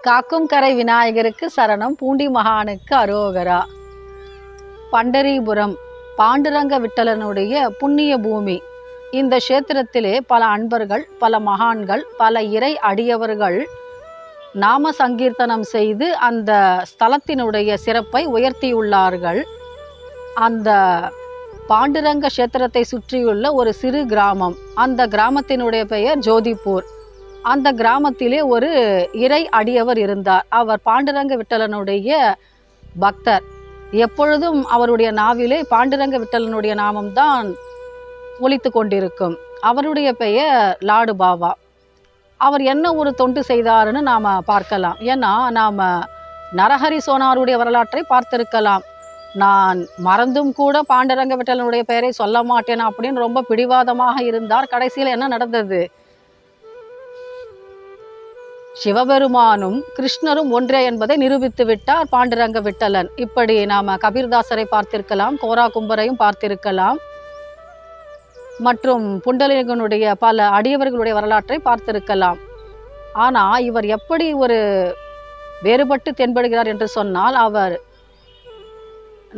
காக்கும் கரை விநாயகருக்கு சரணம். பூண்டி மகானுக்கு அரோகரா. பண்டரிபுரம் பாண்டுரங்க விட்டலனுடைய புண்ணிய பூமி. இந்த க்ஷேத்திரத்திலே பல அன்பர்கள் பல மகான்கள் பல இறை அடியவர்கள் நாம சங்கீர்த்தனம் செய்து அந்த ஸ்தலத்தினுடைய சிறப்பை உயர்த்தியுள்ளார்கள். அந்த பாண்டுரங்க க்ஷேத்திரத்தை சுற்றியுள்ள ஒரு சிறு கிராமம். அந்த கிராமத்தினுடைய பெயர் ஜோதிப்பூர். அந்த கிராமத்திலே ஒரு இறை அடியவர் இருந்தார். அவர் பாண்டுரங்க விட்டலனுடைய பக்தர். எப்பொழுதும் அவருடைய நாவிலே பாண்டுரங்க விட்டலனுடைய நாமம்தான் ஒழித்து கொண்டிருக்கும். அவருடைய பெயர் லாடு பாபா அவர் என்ன ஒரு தொண்டு செய்தாருன்னு நாம் பார்க்கலாம். ஏன்னா நாம் நரஹரி சோனாருடைய வரலாற்றை பார்த்திருக்கலாம். நான் மறந்தும் கூட பாண்டரங்க விட்டலனுடைய பெயரை சொல்ல மாட்டேன் அப்படின்னு ரொம்ப பிடிவாதமாக இருந்தார். கடைசியில் என்ன நடந்தது? சிவபெருமானும் கிருஷ்ணரும் ஒன்றே என்பதை நிரூபித்து விட்டார் பாண்டுரங்க விட்டலன். இப்படி நாம கபீர்தாசரை பார்த்திருக்கலாம் கோரா கும்பரையும் பார்த்திருக்கலாம். மற்றும் புண்டலிகனுடைய பல அடியவர்களுடைய வரலாற்றை பார்த்திருக்கலாம். ஆனால் இவர் எப்படி ஒரு வேறுபட்டு தென்படுகிறார் என்று சொன்னால் அவர்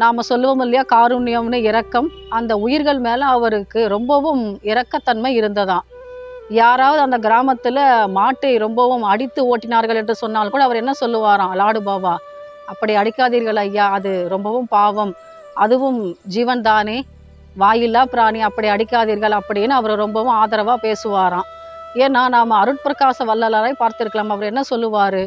நாம் சொல்லுவோம் இல்லையா காருண்யம்னு இரக்கம் அந்த உயிர்கள் மேலே அவருக்கு ரொம்பவும் இரக்கத்தன்மை இருந்ததாம். யாராவது அந்த கிராமத்தில் மாட்டை ரொம்பவும் அடித்து ஓட்டினார்கள் என்று சொன்னால் கூட அவர் என்ன சொல்லுவாராம்? லாடு பாபா அப்படி அடிக்காதீர்கள் ஐயா அது ரொம்பவும் பாவம். அதுவும் ஜீவன் தானே. வாயில்லா பிராணி அப்படி அடிக்காதீர்கள் அப்படின்னு அவர் ரொம்பவும் ஆதரவாக பேசுவாராம். ஏன்னா நாம் அருட்பிரகாச வல்லலரை பார்த்திருக்கலாம். அவர் என்ன சொல்லுவார்?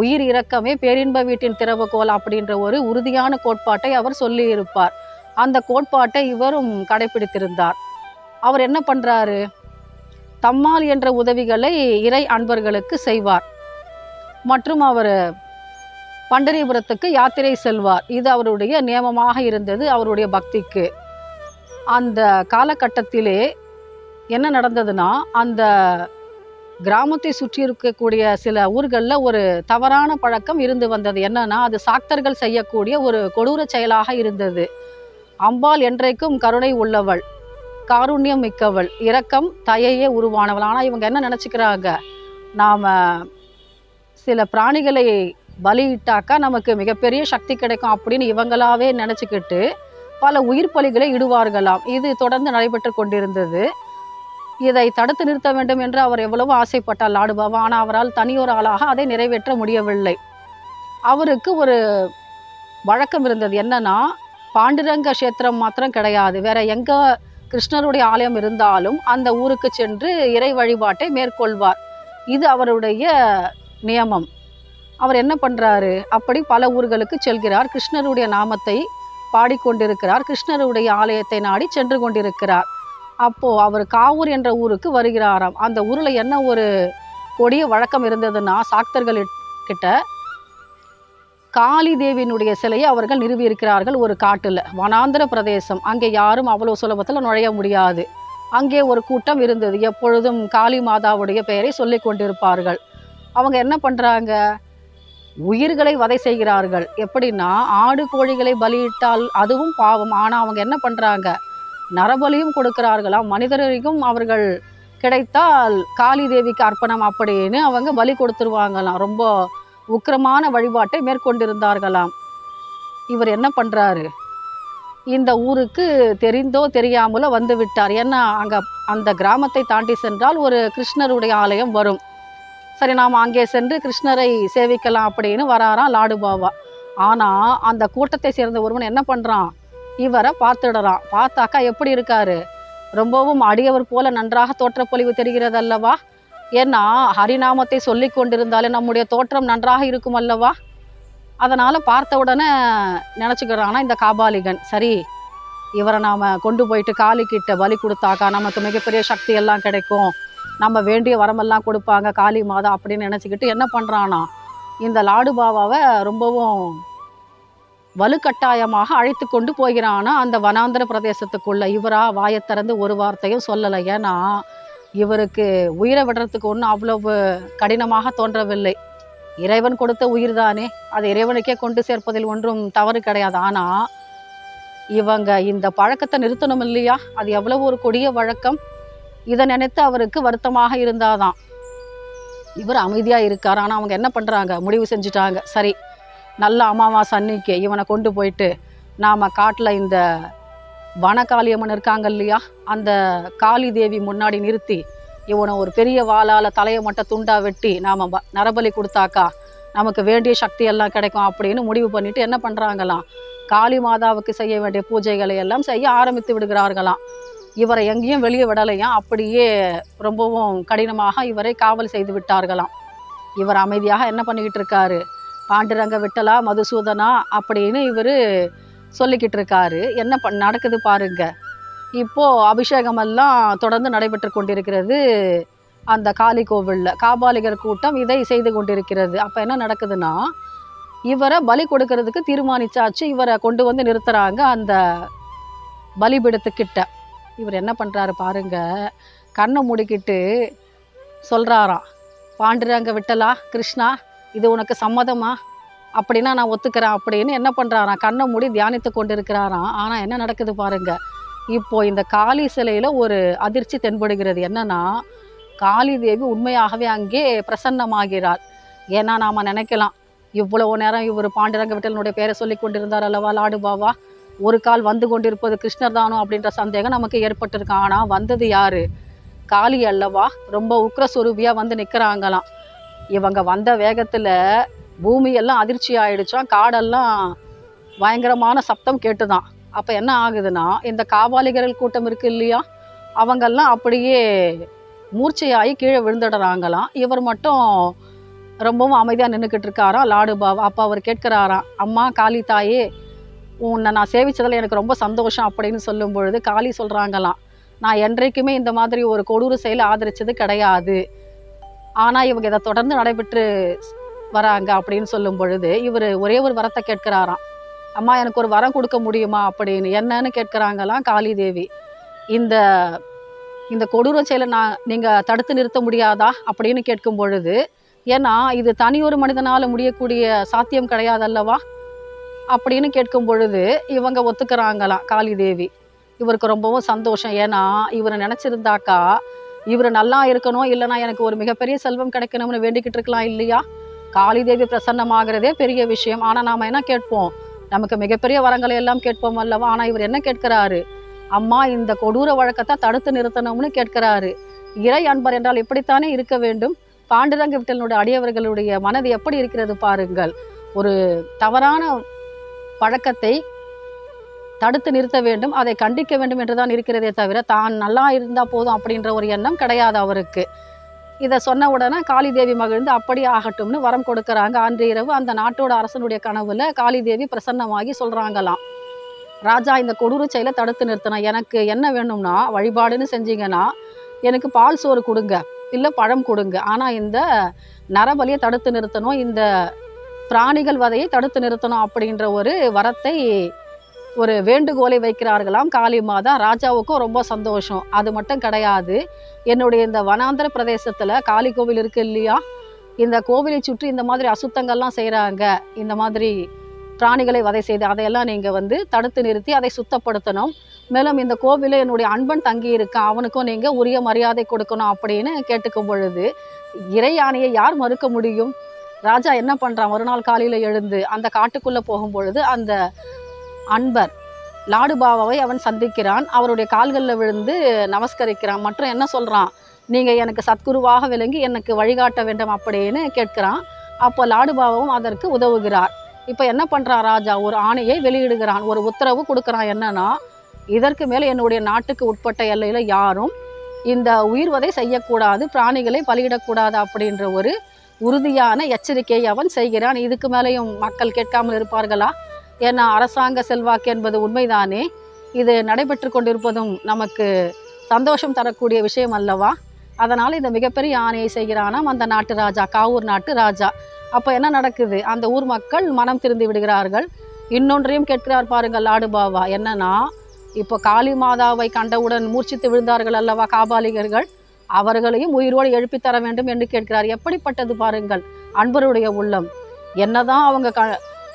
உயிர் இரக்கமே பேரின்ப வீட்டின் திறவுகோல் அப்படின்ற ஒரு உறுதியான கோட்பாட்டை அவர் சொல்லியிருப்பார். அந்த கோட்பாட்டை இவரும் கடைபிடித்திருந்தார். அவர் என்ன பண்ணுறாரு தம்மால் என்ற உதவிகளை இறை அன்பர்களுக்கு செய்வார். மற்றும் அவர் பண்டரிபுரத்துக்கு யாத்திரை செல்வார். இது அவருடைய நியமமாக இருந்தது அவருடைய பக்திக்கு. அந்த காலகட்டத்திலே என்ன நடந்ததுன்னா அந்த கிராமத்தை சுற்றி இருக்கக்கூடிய சில ஊர்களில் ஒரு தவறான பழக்கம் இருந்து வந்தது. என்னன்னா அது சாக்தர்கள் செய்யக்கூடிய ஒரு கொடூர செயலாக இருந்தது. அம்பாள் என்றைக்கும் கருணை உள்ளவள். காருண்யம் மிக்கவள் இரக்கம் தயையே உருவானவள். ஆனால் இவங்க என்ன நினச்சிக்கிறாங்க? நாம் சில பிராணிகளை பலியிட்டாக்கா நமக்கு மிகப்பெரிய சக்தி கிடைக்கும் அப்படின்னு இவங்களாவே நினச்சிக்கிட்டு பல உயிர் பலிகளை இடுவார்களாம். இது தொடர்ந்து நடைபெற்று கொண்டிருந்தது. இதை தடுத்து நிறுத்த வேண்டும் என்று அவர் எவ்வளவோ ஆசைப்பட்டார் லாடு பாபா. ஆனால் அவரால் தனியொரு ஆளாக அதை நிறைவேற்ற முடியவில்லை. அவருக்கு ஒரு வழக்கம் இருந்தது. என்னன்னா பாண்டுரங்க கஷேத்திரம் மாத்திரம் கிடையாது. வேற எங்கே கிருஷ்ணருடைய ஆலயம் இருந்தாலும் அந்த ஊருக்கு சென்று இறை வழிபாட்டை மேற்கொள்வார். இது அவருடைய நியமம். அவர் என்ன பண்ணுறாரு அப்படி பல ஊர்களுக்கு செல்கிறார். கிருஷ்ணருடைய நாமத்தை பாடிக்கொண்டிருக்கிறார். கிருஷ்ணருடைய ஆலயத்தை நாடி சென்று கொண்டிருக்கிறார். அப்போது அவர் காவூர் என்ற ஊருக்கு வருகிறாராம். அந்த ஊரில் என்ன ஒரு கொடிய வழக்கம் இருந்ததுன்னா சாக்தர்கள் கிட்ட காளி தேவியினுடைய சிலையை அவர்கள் நிறுவி இருக்கிறார்கள் ஒரு காட்டில். வனாந்திர பிரதேசம் அங்கே யாரும் அவ்வளோ சுலபத்தில் நுழைய முடியாது. அங்கே ஒரு கூட்டம் இருந்தது. எப்பொழுதும் காளி மாதாவுடைய பெயரை சொல்லி கொண்டிருப்பார்கள். அவங்க என்ன பண்ணுறாங்க உயிர்களை வதை செய்கிறார்கள். எப்படின்னா ஆடு கோழிகளை பலியிட்டால் அதுவும் பாவம். ஆனால் அவங்க என்ன பண்ணுறாங்க நரபலியும் கொடுக்கிறார்களாம். மனிதரையும் அவர்கள் கிடைத்தால் காளி தேவிக்கு அர்ப்பணம் அப்படின்னு அவங்க பலி கொடுத்துருவாங்களாம். ரொம்ப உக்கிரமான வழிபாட்டை மேற்கொண்டிருந்தார்களாம். இவர் என்ன பண்ணுறாரு இந்த ஊருக்கு தெரிந்தோ தெரியாமலோ வந்து விட்டார் ஏன்னா அங்கே அந்த கிராமத்தை தாண்டி சென்றால் ஒரு கிருஷ்ணருடைய ஆலயம் வரும். சரி நாம் அங்கே சென்று கிருஷ்ணரை சேவிக்கலாம் அப்படின்னு வராராம் லாடு பாபா ஆனால் அந்த கூட்டத்தை சேர்ந்த ஒருவன் என்ன பண்ணுறான் இவரை பார்த்துடுறான். பார்த்தாக்கா எப்படி இருக்காரு? ரொம்பவும் அடியவர் போல நன்றாக தோற்றப்பொழிவு தெரிகிறது அல்லவா ஏன்னா ஹரிநாமத்தை சொல்லி கொண்டிருந்தாலே நம்முடைய தோற்றம் நன்றாக இருக்கும் அல்லவா? அதனால் பார்த்த உடனே நினச்சிக்கிறானா இந்த காபாலிகன் சரி இவரை நாம் கொண்டு போயிட்டு காளிக்கிட்ட வலி பலி கொடுத்தாக்கா நமக்கு மிகப்பெரிய சக்தி எல்லாம் கிடைக்கும். நம்ம வேண்டிய வரமெல்லாம் கொடுப்பாங்க காளி மாதா அப்படின்னு நினச்சிக்கிட்டு என்ன பண்ணுறானா இந்த லாடு பாபாவை ரொம்பவும் வலுக்கட்டாயமாக அழைத்து கொண்டு போகிறானா அந்த வனாந்திர பிரதேசத்துக்குள்ள. இவரா வாயை திறந்து ஒரு வார்த்தையும் சொல்லலை. ஏன்னா இவருக்கு உயிரை விடுறதுக்கு ஒன்றும் அவ்வளவு கடினமாக தோன்றவில்லை. இறைவன் கொடுத்த உயிர் தானே அது இறைவனுக்கே கொண்டு சேர்ப்பதில் ஒன்றும் தவறு கிடையாது. ஆனால் இவங்க இந்த பழக்கத்தை நிறுத்தணும் இல்லையா? அது எவ்வளவு ஒரு கொடிய வழக்கம். இதை நினைத்து அவருக்கு வருத்தமாக இருந்தாதான். இவர் அமைதியாக இருக்கார். ஆனால் அவங்க என்ன பண்ணுறாங்க முடிவு செஞ்சுட்டாங்க. சரி நல்ல அமாவாசை அன்னைக்கு இவனை கொண்டு போயிட்டு நாம் காட்டில் இந்த வனகாளியம்மன் இருக்காங்க இல்லையா? அந்த காளி தேவி முன்னாடி நிறுத்தி இவனை ஒரு பெரிய வாளால் தலையை மட்டும் துண்டா வெட்டி நாம் நரபலி கொடுத்தாக்கா நமக்கு வேண்டிய சக்தி எல்லாம் கிடைக்கும் அப்படின்னு முடிவு பண்ணிட்டு என்ன பண்ணுறாங்களாம் காளி மாதாவுக்கு செய்ய வேண்டிய பூஜைகளை எல்லாம் செய்ய ஆரம்பித்து விடுகிறார்களாம். இவரை எங்கேயும் வெளியே விடலையாம் அப்படியே ரொம்பவும் கடினமாக இவரை காவல் செய்து விட்டார்களாம். இவர் அமைதியாக என்ன பண்ணிக்கிட்டு இருக்காரு? பாண்டுரங்க விட்டலா மதுசூதனா அப்படின்னு இவர் சொல்லிக்கிட்டு இருக்காரு என்ன பண் நடக்குது பாருங்க. இப்போது அபிஷேகமெல்லாம் தொடர்ந்து நடைபெற்று கொண்டிருக்கிறது அந்த காளி கோவிலில். காபாலிகர் கூட்டம் இதை செய்து கொண்டிருக்கிறது. அப்போ என்ன நடக்குதுன்னா இவரை பலி கொடுக்கறதுக்கு தீர்மானிச்சாச்சு. இவரை கொண்டு வந்து நிறுத்துறாங்க அந்த பலிபிடத்துக்கிட்ட. இவர் என்ன பண்ணுறாரு பாருங்க கண்ணை மூடிக்கிட்டு சொல்கிறாராம் பாண்டுரங்க விட்டலா கிருஷ்ணா இது உனக்கு சம்மதமா? அப்படின்னா நான் ஒத்துக்கிறேன். அப்படின்னு என்ன பண்ணுறாராம் கண்ணை மூடி தியானித்து கொண்டு இருக்கிறாராம் ஆனால் என்ன நடக்குது பாருங்க. இப்போ இந்த காளி சிலையில் ஒரு அதிர்ச்சி தென்படுகிறது. என்னன்னா காளி தேவி உண்மையாகவே அங்கே பிரசன்னமாகிறார் ஏன்னா நாம் நினைக்கலாம் இவ்வளவு நேரம் இவர் பாண்டுரங்க விட்டலனுடைய பேரை சொல்லி கொண்டிருந்தார் அல்லவா லாடு பாவா? ஒரு கால் வந்து கொண்டிருப்பது கிருஷ்ணர் தானோ அப்படின்ற சந்தேகம் நமக்கு ஏற்பட்டிருக்கு. ஆனால் வந்தது யார்? காளி அல்லவா? ரொம்ப உக்ரஸ்வரூபியாக வந்து நிற்கிறாங்களாம் இவங்க வந்த வேகத்தில் பூமி எல்லாம் அதிர்ச்சி ஆயிடுச்சாம் காடெல்லாம் பயங்கரமான சப்தம் கேட்டுதான். அப்போ என்ன ஆகுதுன்னா இந்த காபாலிகர்கள் கூட்டம் இருக்கு இல்லையா? அவங்கெல்லாம் அப்படியே மூர்ச்சையாகி கீழே விழுந்துடுறாங்களாம். இவர் மட்டும் ரொம்பவும் அமைதியாக நின்றுக்கிட்டு இருக்காராம் லாடு பாபா அப்போ அவர் கேட்குறாராம் அம்மா காளி தாயே உன்னை நான் சேவிச்சதில் எனக்கு ரொம்ப சந்தோஷம் அப்படின்னு சொல்லும் பொழுது காளி சொல்கிறாங்களாம் நான் என்றைக்குமே இந்த மாதிரி ஒரு கொடூர செயலை ஆதரித்தது கிடையாது. ஆனால் இவங்க இதை தொடர்ந்து நடைபெற்று வராங்க அப்படின்னு சொல்லும் பொழுது இவர் ஒரே ஒரு வரத்தை கேட்கிறாராம். அம்மா எனக்கு ஒரு வரம் கொடுக்க முடியுமா? அப்படின்னு. என்னன்னு கேட்குறாங்களாம் காளி தேவி இந்த இந்த கொடூர செயலை நான் நீங்கள் தடுத்து நிறுத்த முடியாதா? அப்படின்னு கேட்கும் பொழுது ஏன்னா இது தனி ஒரு மனிதனால் முடியக்கூடிய சாத்தியம் கிடையாது அல்லவா அப்படின்னு கேட்கும் பொழுது இவங்க ஒத்துக்கிறாங்களாம் காளி தேவி இவருக்கு ரொம்பவும் சந்தோஷம். ஏன்னா இவரை நினச்சிருந்தாக்கா இவர் நல்லா இருக்கணும் இல்லைனா எனக்கு ஒரு மிகப்பெரிய செல்வம் கிடைக்கணும்னு வேண்டிக்கிட்டு இருக்கலாம் இல்லையா? காளி தேவி பிரசன்னமாகிறதே பெரிய விஷயம். ஆனால் நாம் என்ன கேட்போம்? நமக்கு மிகப்பெரிய வரங்களை எல்லாம் கேட்போம் அல்லவா? ஆனால் இவர் என்ன கேட்கிறாரு? அம்மா இந்த கொடூர வழக்கத்தை தடுத்து நிறுத்தணும்னு கேட்கிறாரு. இறை அன்பர் என்றால் இப்படித்தானே இருக்க வேண்டும்? பாண்டுரங்க விட்டலனுடைய அடியவர்களுடைய மனது எப்படி இருக்கிறது பாருங்கள். ஒரு தவறான பழக்கத்தை தடுத்து நிறுத்த வேண்டும். அதை கண்டிக்க வேண்டும் என்றுதான் இருக்கிறதே தவிர தான் நல்லா இருந்தால் போதும் அப்படின்ற ஒரு எண்ணம் கிடையாது அவருக்கு. இதை சொன்ன உடனே காளி தேவி மகிழ்ந்து அப்படி ஆகட்டும்னு வரம் கொடுக்குறாங்க. அன்று இரவு அந்த நாட்டோட அரசனுடைய கனவுல காளி தேவி பிரசன்னமாகி சொல்றாங்களாம். ராஜா இந்த கொடூர செயலை தடுத்து நிறுத்தணும் எனக்கு என்ன வேணும்னா வழிபாடுன்னு செஞ்சீங்கன்னா எனக்கு பால் சோறு கொடுங்க இல்லை பழம் கொடுங்க. ஆனால் இந்த நரபலியை தடுத்து நிறுத்தணும் இந்த பிராணிகள் வதையை தடுத்து நிறுத்தணும் அப்படின்ற ஒரு வரத்தை ஒரு வேண்டுகோளை வைக்கிறார்களாம். காளி மாதா ராஜாவுக்கும் ரொம்ப சந்தோஷம். அது மட்டும் கிடையாது. என்னுடைய இந்த வனாந்திர பிரதேசத்தில் காளி கோவில் இருக்கு இல்லையா? இந்த கோவிலை சுற்றி இந்த மாதிரி அசுத்தங்கள்லாம் செய்கிறாங்க இந்த மாதிரி பிராணிகளை வதை செய்து அதையெல்லாம் நீங்கள் வந்து தடுத்து நிறுத்தி அதை சுத்தப்படுத்தணும். மேலும் இந்த கோவிலில் என்னுடைய அன்பன் தங்கி இருக்கான். அவனுக்கும் நீங்கள் உரிய மரியாதை கொடுக்கணும் அப்படின்னு கேட்டுக்கும் பொழுது இறை யானையை யார் மறுக்க முடியும்? ராஜா என்ன பண்ணுறான் மறுநாள் காலையில் எழுந்து அந்த காட்டுக்குள்ளே போகும் பொழுது அந்த அன்பர். லாடு பாபாவை அவன் சந்திக்கிறான். அவருடைய கால்களில் விழுந்து நமஸ்கரிக்கிறான். மற்றும் என்ன சொல்கிறான் நீங்கள் எனக்கு சத்குருவாக விளங்கி எனக்கு வழிகாட்ட வேண்டும் அப்படின்னு கேட்கிறான். அப்போ லாடு பாபாவும் அதற்கு உதவுகிறார். இப்போ என்ன பண்ணுறான் ராஜா? ஒரு ஆணையை வெளியிடுகிறான். ஒரு உத்தரவு கொடுக்குறான். என்னன்னா இதற்கு மேலே என்னுடைய நாட்டுக்கு உட்பட்ட எல்லையில் யாரும் இந்த உயிர்வதை செய்யக்கூடாது பிராணிகளை பலியிடக்கூடாது அப்படின்ற ஒரு உறுதியான எச்சரிக்கையை அவன் செய்கிறான். இதுக்கு மேலேயும் மக்கள் கேட்காமல் இருப்பார்களா? ஏன்னா அரசாங்க செல்வாக்கு என்பது உண்மைதானே? இது நடைபெற்று கொண்டிருப்பதும் நமக்கு சந்தோஷம் தரக்கூடிய விஷயம் அல்லவா? அதனால் இந்த மிகப்பெரிய ஆணையை செய்கிறானாம் அந்த நாட்டு ராஜா காவூர் நாட்டு ராஜா. அப்போ என்ன நடக்குது? அந்த ஊர் மக்கள் மனம் திருந்தி விடுகிறார்கள். இன்னொன்றையும் கேட்கிறார் பாருங்கள் லாடு பாவா. என்னன்னா இப்போ காளி மாதாவை கண்டவுடன் மூர்ச்சித்து விழுந்தார்கள் அல்லவா காபாலிகர்கள்? அவர்களையும் உயிரோடு எழுப்பி தர வேண்டும் என்று கேட்கிறார். எப்படிப்பட்டது பாருங்கள் அன்பருடைய உள்ளம். என்னதான் அவங்க க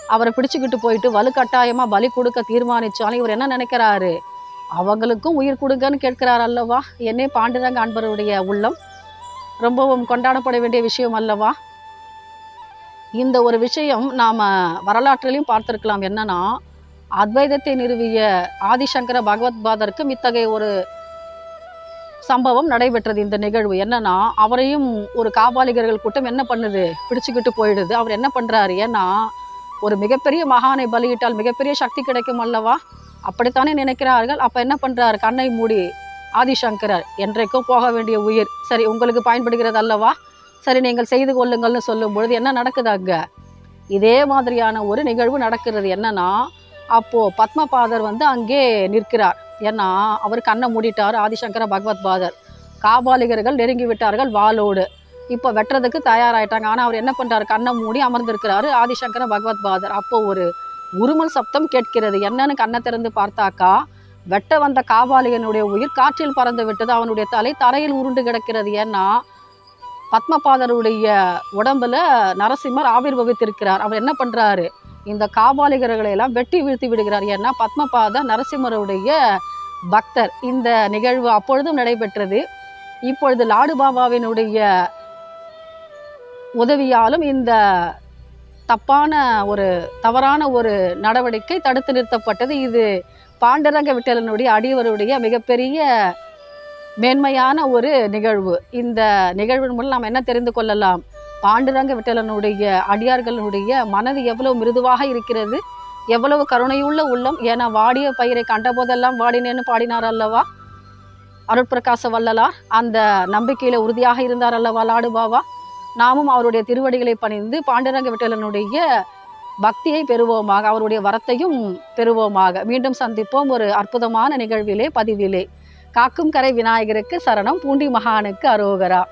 அவரை பிடிச்சிக்கிட்டு போயிட்டு வலுக்கட்டாயமாக பலி கொடுக்க தீர்மானித்தாலும் இவர் என்ன நினைக்கிறாரு? அவங்களுக்கும் உயிர் கொடுங்கன்னு கேட்கிறார் அல்லவா? என்னே பாண்டுரங்க அன்பருடைய உள்ளம். ரொம்பவும் கொண்டாடப்பட வேண்டிய விஷயம் அல்லவா? இந்த ஒரு விஷயம் நாம் வரலாற்றிலையும் பார்த்துருக்கலாம். என்னன்னா அத்வைதத்தை நிறுவிய ஆதிசங்கர பகவத்பாதருக்கும் இத்தகைய ஒரு சம்பவம் நடைபெற்றது. இந்த நிகழ்வு என்னன்னா அவரையும் ஒரு காபாலிகர்கள் கூட்டம் என்ன பண்ணுது? பிடிச்சுக்கிட்டு போயிடுது. அவர் என்ன பண்ணுறாரு ஏன்னா ஒரு மிகப்பெரிய மகானை பலியிட்டால் மிகப்பெரிய சக்தி கிடைக்கும் அல்லவா? அப்படித்தானே நினைக்கிறார்கள். அப்போ என்ன பண்ணுறார் கண்ணை மூடி ஆதிசங்கரர் என்றைக்கும் போக வேண்டிய உயிர். சரி உங்களுக்கு பயன்படுகிறது அல்லவா? சரி நீங்கள் செய்து கொள்ளுங்கள்னு சொல்லும் பொழுது என்ன நடக்குது அங்கே? இதே மாதிரியான ஒரு நிகழ்வு நடக்கிறது. என்னன்னா அப்போது பத்மபாதர் வந்து அங்கே நிற்கிறார். ஏன்னா அவர் கண்ணை மூடிட்டார் ஆதிசங்கர பகவத் பாதர். காபாலிகர்கள் நெருங்கி விட்டார்கள் வாளோடு. இப்போ வெட்டுறதுக்கு தயாராயிட்டாங்க. ஆனால் அவர் என்ன பண்ணுறாரு கண்ணை மூடி அமர்ந்திருக்கிறாரு ஆதிசங்கர பகவத் பாதர். அப்போ ஒரு உருமல் சப்தம் கேட்கிறது. என்னன்னு கண்ணை திறந்து பார்த்தாக்கா வெட்ட வந்த காபாலிகனுடைய உயிர் காற்றில் பறந்து விட்டது. அவனுடைய தலை தரையில் உருண்டு கிடக்கிறது. ஏன்னா பத்மபாதருடைய உடம்புல நரசிம்மர் ஆவிர்வவித்திருக்கிறார். அவர் என்ன பண்ணுறாரு இந்த காபாலிகர்களை எல்லாம் வெட்டி வீழ்த்தி விடுகிறார். ஏன்னா பத்மபாத நரசிம்மருடைய பக்தர். இந்த நிகழ்வு அப்பொழுதும் நடைபெற்றது. இப்பொழுது லாடு பாபாவினுடைய உதவியாலும் இந்த தப்பான ஒரு தவறான ஒரு நடவடிக்கை தடுத்து நிறுத்தப்பட்டது. இது பாண்டரங்க விட்டலனுடைய அடியவருடைய மிகப்பெரிய மேன்மையான ஒரு நிகழ்வு. இந்த நிகழ்வின் மூலம் நாம் என்ன தெரிந்து கொள்ளலாம்? பாண்டுரங்க விட்டலனுடைய அடியார்களுடைய மனது எவ்வளவு மிருதுவாக இருக்கிறது? எவ்வளவு கருணையுள்ள உள்ளம்? ஏன்னா வாடிய பயிரை கண்டபோதெல்லாம் வாடினேன்னு பாடினார் அல்லவா? அருட்பிரகாச வல்லலார் அந்த நம்பிக்கையில உறுதியாக இருந்தார் அல்லவா லாடுபாவா? நாமும் அவருடைய திருவடிகளை பணிந்து பாண்டரங்க விட்டலனுடைய பக்தியை பெறுவோமாக அவருடைய வரத்தையும் பெறுவோமாக. மீண்டும் சந்திப்போம் ஒரு அற்புதமான நிகழ்விலே பதிவிலே. காக்கும் கரை விநாயகருக்கு சரணம் பூண்டி மகானுக்கு அரோகரா.